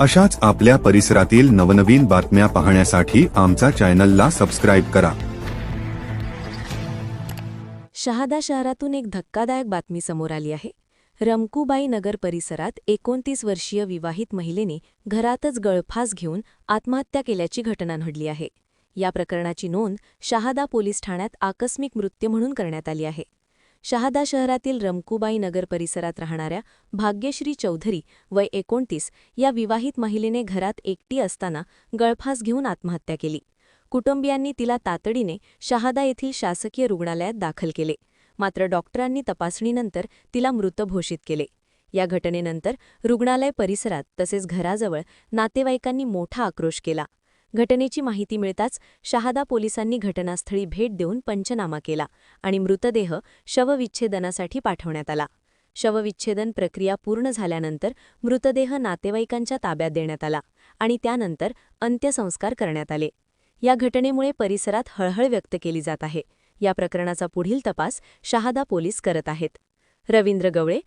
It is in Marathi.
अशाच आपल्या परिसरातील नवनवीन बातम्या पाहण्यासाठी आमचा चॅनलला सबस्क्राईब करा. शहादा शहरातून एक धक्कादायक बातमी समोर आली आहे. रमकुबाई नगर परिसरात एकोणतीस वर्षीय विवाहित महिलेने घरातच गळफास घेऊन आत्महत्या केल्याची घटना घडली आहे. या प्रकरणाची नोंद शहादा पोलीस ठाण्यात आकस्मिक मृत्यू म्हणून करण्यात आली आहे. शहादा शहरातील रमकुबाई नगर परिसरात राहणाऱ्या भाग्यश्री चौधरी वय एकोणतीस या विवाहित महिलेने घरात एकटी असताना गळफास घेऊन आत्महत्या केली. कुटुंबियांनी तिला तातडीने शहादा येथील शासकीय रुग्णालयात दाखल केले. मात्र डॉक्टरांनी तपासणीनंतर तिला मृत घोषित केले. या घटनेनंतर रुग्णालय परिसरात तसेच घराजवळ नातेवाईकांनी मोठा आक्रोश केला. घटनेची माहिती मिळताच शहादा पोलिसांनी घटनास्थळी भेट देऊन पंचनामा केला आणि मृतदेह शवविच्छेदनासाठी पाठवण्यात आला. शवविच्छेदन प्रक्रिया पूर्ण झाल्यानंतर मृतदेह नातेवाईकांच्या ताब्यात देण्यात आला आणि त्यानंतर अंत्यसंस्कार करण्यात आले. या घटनेमुळे परिसरात हळहळ व्यक्त केली जात आहे. या प्रकरणाचा पुढील तपास शहादा पोलीस करत आहेत. रवींद्र गवळे